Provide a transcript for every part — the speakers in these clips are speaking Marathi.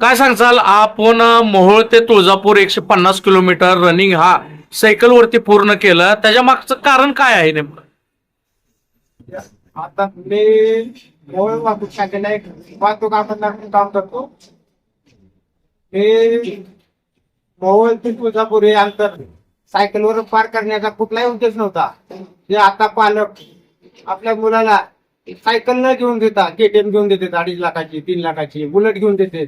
काय सांगचाल आपण मोहोळ ते तुळजापूर एकशे पन्नास किलोमीटर रनिंग हा सायकलवरती पूर्ण केलं. त्याच्या मागचं कारण काय आहे नेमकं? आता मी मोहोळ वाहतूक शाखेला एक वाहतूक काम करतो. हे मोहोळ ते तुळजापूर हे अंतर सायकलवर पार करण्याचा कुठलाही उद्देश नव्हता. जे आता पालक आपल्या मुलाला सायकल न घेऊन देता केटीएम घेऊन देते अडीच लाखाची तीन लाखाची बुलेट घेऊन देते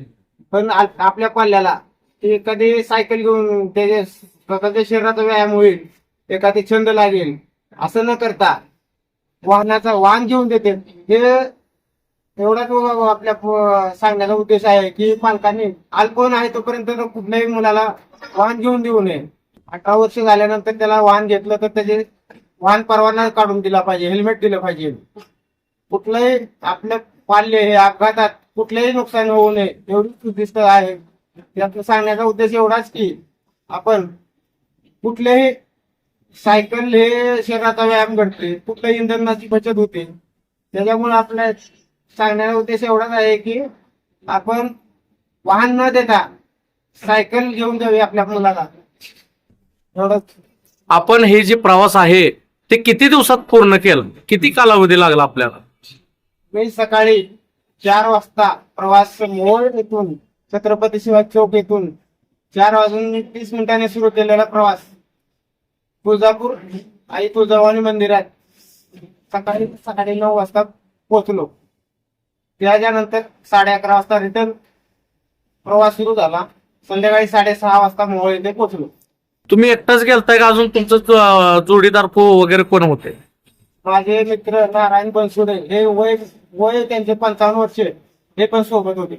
पण आपल्या पाल्याला ते कधी सायकल घेऊन त्याच्या स्वतःच्या शरीराचा व्यायाम होईल एखादी छंद लागेल असं न करता वाहनाचा वाहन घेऊन देते. हे एवढाच आपल्या सांगण्याचा उद्देश आहे की पालकांनी अल्पवयीन आहे तोपर्यंत कुठल्याही मुलाला वाहन घेऊन देऊ नये. अठरा वर्ष झाल्यानंतर त्याला वाहन घेतलं तर त्याचे वाहन परवाना काढून दिला पाहिजे हेल्मेट दिलं पाहिजे. कुठलंही आपलं पाल्य हे अपघातात कुठलंही नुकसान होऊ नये एवढीच उद्दिष्ट आहे यातून सांगण्याचा उद्देश एवढाच की आपण कुठल्याही सायकल हे शरीराचा व्यायाम घडते कुठल्याही इंधनाची बचत होते त्याच्यामुळे आपल्या सांगण्याचा उद्देश एवढाच आहे की आपण वाहन न देता सायकल घेऊन द्यावी आपल्या मुलाला. एवढंच. आपण हे जे प्रवास आहे ते किती दिवसात पूर्ण केलं? किती कालावधी लागला आपल्याला? मी सकाळी चार वाजता प्रवास मोहोळ येथून छत्रपती शिवाजी चौक येथून चार वाजून तीस मिनिटांनी सुरू केलेला प्रवास. तुळजापूर आई तुळजाभवानी मंदिरात सकाळी सकाळी नऊ वाजता पोहोचलो. त्याच्यानंतर साडे अकरा वाजता रिटर्न प्रवास सुरू झाला. संध्याकाळी साडेसहा वाजता मोहोळ येथे पोहोचलो. तुम्ही एकटाच गेलताय का? अजून तुमचं जोडीदार पो वगैरे कोण होते? माझे मित्र नारायण बनसुडे हे वय वय त्यांचे पंचावन्न वर्ष हे पण सोबत होते.